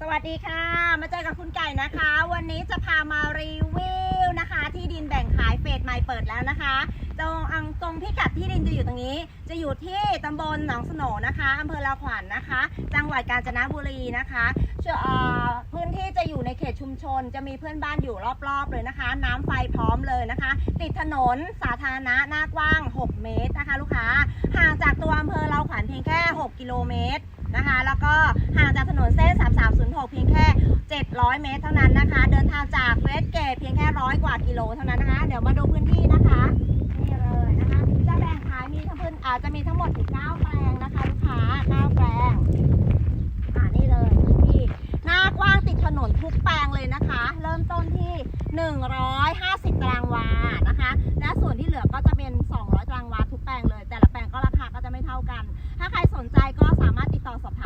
สวัสดีค่ะ มาเจอกับคุณไก่นะคะ วันนี้จะพามารีวิวนะคะ ที่ดินแบ่งขายเฟสใหม่เปิดแล้วนะคะตรงอังตรงพิกัดที่ดินจะอยู่ตรงนี้ จะอยู่ที่ตำบลหนองสโหนนะคะอำเภอลาวขวัญนะคะ จังหวัดกาญจนบุรีนะคะพื้นที่จะอยู่ในเขตชุมชน จะมีเพื่อนบ้านอยู่รอบๆเลยนะคะ น้ำไฟพร้อมเลยนะคะ ติดถนนสาธารณะหน้ากว้าง 6 เมตรนะคะ ลูกค้าห่างจากตัวอำเภอลาวขวัญเพียงแค่ 6 กิโลเมตรนะคะ แล้วก็ห่าง นเส้น 3306 เพียงแค่ 700 เมตรเท่านั้นนะคะ เดินทางจากเวสเกตเพียงแค่ร้อยกว่ากิโลเท่านั้นนะคะ เดี๋ยวมาดูพื้นที่นะคะนี่เลยนะคะ จะแบ่งขายมีทั้งพื้นอาจจะมีทั้งหมดถึง9แปลงนะคะลูกค้า9แปลงอ่านี่เลยพื้นที่หน้ากว้างติดถนนทุกแปลงเลยนะคะ เริ่มต้นที่ 150 ตารางวานะคะ และส่วนที่เหลือก็จะเป็น 200 ตารางวาทุกแปลงเลย แต่ละแปลงก็ราคาก็จะไม่เท่ากัน ถ้าใครสนใจก็สามารถติดต่อสอบถาม